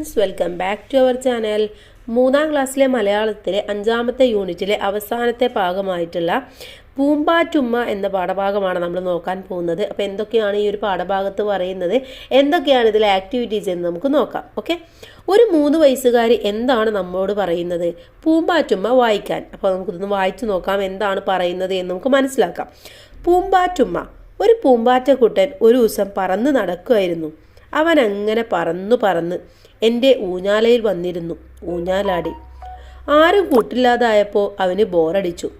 Friends welcome back to our channel. മൂന്നാം ക്ലാസ്സിലെ മലയാളത്തിലെ അഞ്ചാമത്തെ യൂണിറ്റിലെ അവസാനത്തെ ഭാഗമായിട്ടുള്ള പൂമ്പാറ്റുമ്മ എന്ന പാഠഭാഗമാണ് നമ്മൾ നോക്കാൻ പോകുന്നത്. അപ്പോൾ എന്തൊക്കെയാണ് ഈ ഒരു പാഠഭാഗത്ത് പറയുന്നത്? എന്തൊക്കെയാണ് ഇതിലെ ആക്ടിവിറ്റീസ് എന്ന് നമുക്ക് നോക്കാം. ഓക്കെ ഒരു മൂന്ന് വയസ്സുകാരി എന്താണ് നമ്മോട് പറയുന്നത്? പൂമ്പാറ്റുമ്മ വായിക്കാൻ. അപ്പോൾ നമുക്കിതൊന്ന് വായിച്ചു നോക്കാം എന്താണ് പറയുന്നത് എന്ന് നമുക്ക് മനസ്സിലാക്കാം. പൂമ്പാറ്റുമ്മ ഒരു പൂമ്പാറ്റക്കുട്ടൻ ഒരു ദിവസം പറന്ന് നടക്കുമായിരുന്നു അവൻ അങ്ങനെ പറന്നു പറന്ന് എന്റെ ഊഞ്ഞാലയിൽ വന്നിരുന്നു ഊഞ്ഞാലാടി. ആരും കൂട്ടില്ലാതായപ്പോൾ അവന് ബോറടിച്ചു.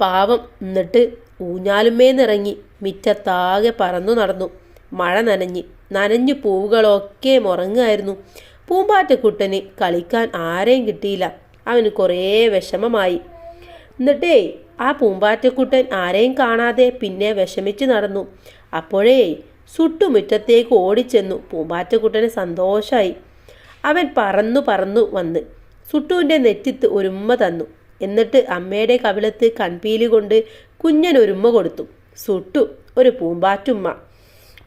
പാവം എന്നിട്ട് ഊഞ്ഞാലുമേന്നിറങ്ങി മിറ്റത്താകെ പറന്നു നടന്നു. മഴ നനഞ്ഞ് നനഞ്ഞു പൂവുകളൊക്കെ മുറങ്ങായിരുന്നു. പൂമ്പാറ്റക്കുട്ടന് കളിക്കാൻ ആരെയും കിട്ടിയില്ല. അവന് കുറേ വിഷമമായി. എന്നിട്ടേ ആ പൂമ്പാറ്റക്കുട്ടൻ ആരെയും കാണാതെ പിന്നെ വിഷമിച്ച് നടന്നു. അപ്പോഴേ സുട്ടുമുറ്റത്തേക്ക് ഓടിച്ചെന്നു. പൂമ്പാറ്റക്കുട്ടന് സന്തോഷമായി അവൻ പറന്നു പറന്നു വന്ന് സുട്ടുവിന്റെ നെറ്റിത്ത് ഒരുമ്മ തന്നു. എന്നിട്ട് അമ്മയുടെ കവിളത്ത് കൺപീലി കൊണ്ട് കുഞ്ഞൻ ഒരുമ്മ കൊടുത്തു. സുട്ടു ഒരു പൂമ്പാറ്റുമ്മ.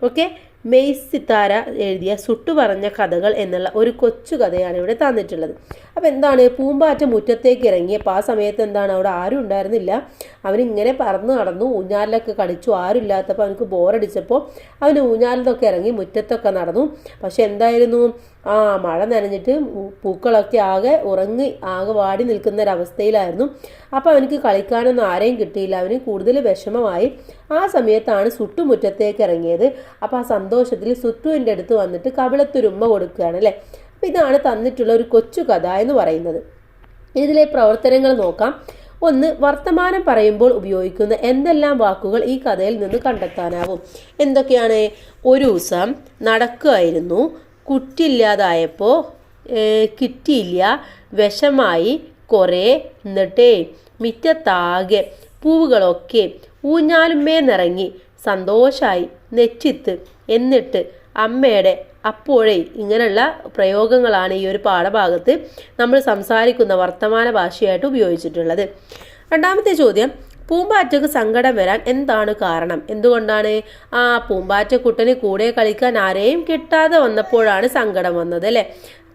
ഓക്കെ? മെയ്സ് സിത്താര എഴുതിയ സുട്ടു പറഞ്ഞ കഥകൾ എന്നുള്ള ഒരു കൊച്ചു കഥയാണ് ഇവിടെ തന്നിട്ടുള്ളത്. അപ്പോൾ എന്താണ് പൂമ്പാറ്റ മുറ്റത്തേക്ക് ഇറങ്ങിയപ്പോൾ ആ സമയത്ത് എന്താണ് അവിടെ ആരും ഉണ്ടായിരുന്നില്ല. അവനിങ്ങനെ പറന്ന് നടന്നു ഊഞ്ഞാലിലൊക്കെ കളിച്ചു ആരുമില്ലാത്തപ്പോൾ അവനക്ക് ബോറടിച്ചപ്പോൾ അവന് ഊഞ്ഞാലിന്നൊക്കെ ഇറങ്ങി മുറ്റത്തൊക്കെ നടന്നു. പക്ഷെ എന്തായിരുന്നു ആ മഴ നനഞ്ഞിട്ട് പൂക്കളൊക്കെ ആകെ ഉറങ്ങി ആകെ വാടി നിൽക്കുന്ന ഒരവസ്ഥയിലായിരുന്നു അപ്പോൾ അവനക്ക് കളിക്കാനൊന്നും ആരെയും കിട്ടിയില്ല. അവന് കൂടുതൽ വിഷമമായി. ആ സമയത്താണ് സുട്ടുമുറ്റത്തേക്ക് ഇറങ്ങിയത്. അപ്പോൾ ആ സന്തോഷത്തിൽ സുട്ടുവിന്റെ അടുത്ത് വന്നിട്ട് കവിളത്തൊരുമ്മ കൊടുക്കുകയാണ് അല്ലേ? ഇതാണ് തന്നിട്ടുള്ള ഒരു കൊച്ചു കഥ എന്ന് പറയുന്നത്. ഇതിലെ പ്രവർത്തനങ്ങൾ നോക്കാം. ഒന്ന് വർത്തമാനം പറയുമ്പോൾ ഉപയോഗിക്കുന്ന എന്തെല്ലാം വാക്കുകൾ ഈ കഥയിൽ നിന്ന് കണ്ടെത്താനാവും? എന്തൊക്കെയാണ്? ഒരു ദിവസം നടക്കുമായിരുന്നു കുറ്റില്ലാതായപ്പോൾ കിട്ടിയില്ല. വിഷമായി കുറേ എന്നിട്ടേ മിറ്റത്താകെ പൂവുകളൊക്കെ ഊഞ്ഞാലുമേ നിറങ്ങി. സന്തോഷായി നെച്ചിത്ത് എന്നിട്ട് അമ്മയുടെ അപ്പോഴേ ഇങ്ങനെയുള്ള പ്രയോഗങ്ങളാണ് ഈ ഒരു പാഠഭാഗത്ത് നമ്മൾ സംസാരിക്കുന്ന വർത്തമാന ഭാഷയായിട്ട് ഉപയോഗിച്ചിട്ടുള്ളത്. രണ്ടാമത്തെ ചോദ്യം പൂമ്പാറ്റക്ക് സങ്കടം വരാൻ എന്താണ് കാരണം? എന്തുകൊണ്ടാണ്? ആ പൂമ്പാറ്റക്കുട്ടന് കൂടെ കളിക്കാൻ ആരെയും കിട്ടാതെ വന്നപ്പോഴാണ് സങ്കടം വന്നത് അല്ലേ?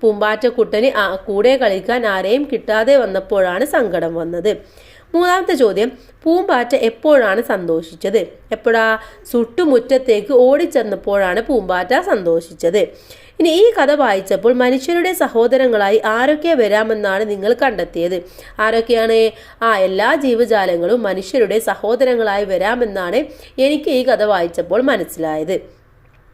പൂമ്പാറ്റക്കുട്ടന് കൂടെ കളിക്കാൻ ആരെയും കിട്ടാതെ വന്നപ്പോഴാണ് സങ്കടം വന്നത്. മൂന്നാമത്തെ ചോദ്യം പൂമ്പാറ്റ എപ്പോഴാണ് സന്തോഷിച്ചത്? എപ്പോഴാ സുട്ടുമുറ്റത്തേക്ക് ഓടിച്ചെന്നപ്പോഴാണ് പൂമ്പാറ്റ സന്തോഷിച്ചത്? ഇനി ഈ കഥ വായിച്ചപ്പോൾ മനുഷ്യരുടെ സഹോദരങ്ങളായി ആരൊക്കെ വരാമെന്നാണ് നിങ്ങൾ കണ്ടെത്തിയത്? ആരൊക്കെയാണ് ആ എല്ലാ ജീവജാലങ്ങളും മനുഷ്യരുടെ സഹോദരങ്ങളായി വരാമെന്നാണ് എനിക്ക് ഈ കഥ വായിച്ചപ്പോൾ മനസ്സിലായത്.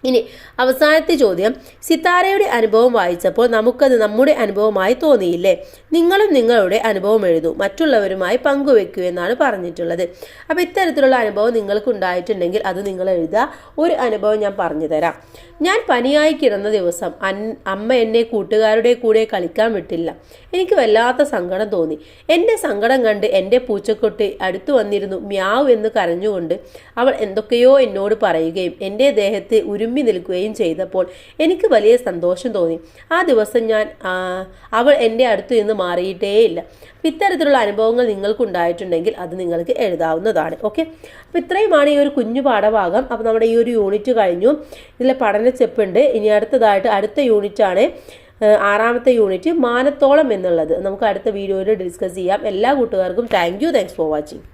ഇനി അവസാനത്തെ ചോദ്യം. സിത്താരയുടെ അനുഭവം വായിച്ചപ്പോൾ നമുക്കത് നമ്മുടെ അനുഭവമായി തോന്നിയില്ലേ? നിങ്ങളും നിങ്ങളുടെ അനുഭവം എഴുതൂ. മറ്റുള്ളവരുമായി പങ്കുവെക്കൂ എന്നാണ് പറഞ്ഞിട്ടുള്ളത്. അപ്പോൾ ഇത്തരത്തിലുള്ള അനുഭവം നിങ്ങൾക്ക് ഉണ്ടായിട്ടുണ്ടെങ്കിൽ അത് നിങ്ങൾ എഴുതുക. ഒരു അനുഭവം ഞാൻ പറഞ്ഞു തരാം. ഞാൻ പനിയായി കിടന്ന ദിവസം അമ്മ എന്നെ കൂട്ടുകാരുടെ കൂടെ കളിക്കാൻ വിട്ടില്ല. എനിക്ക് വല്ലാത്ത സങ്കടം തോന്നി. എന്റെ സങ്കടം കണ്ട് എന്റെ പൂച്ചക്കൊട്ടി അടുത്തു വന്നിരുന്നു. മ്യാവ് എന്ന് കരഞ്ഞുകൊണ്ട് അവൾ എന്തൊക്കെയോ എന്നോട് പറയുകയും എന്റെ ദേഹത്ത് ഉരുമ്മി നിൽക്കുകയും ചെയ്തപ്പോൾ എനിക്ക് വലിയ സന്തോഷം തോന്നി. ആ ദിവസം ഞാൻ അവൾ എന്റെ അടുത്തു നിന്ന് മാറിയിട്ടേയില്ല. ഇത്തരത്തിലുള്ള അനുഭവങ്ങൾ നിങ്ങൾക്കുണ്ടായിട്ടുണ്ടെങ്കിൽ അത് നിങ്ങൾക്ക് എഴുതാവുന്നതാണ്. ഓക്കെ അപ്പോൾ ഇത്രയുമാണ് ഈ ഒരു കുഞ്ഞു പാഠഭാഗം. അപ്പോൾ നമ്മുടെ ഈ ഒരു യൂണിറ്റ് കഴിഞ്ഞു. ഇതിലെ പഠന ചെപ്പുണ്ട്. ഇനി അടുത്തതായിട്ട് അടുത്ത യൂണിറ്റാണ് ആറാമത്തെ യൂണിറ്റ് മാനത്തോളം എന്നുള്ളത്. നമുക്ക് അടുത്ത വീഡിയോയിൽ ഡിസ്കസ് ചെയ്യാം. എല്ലാ കൂട്ടുകാർക്കും thank you thanks for watching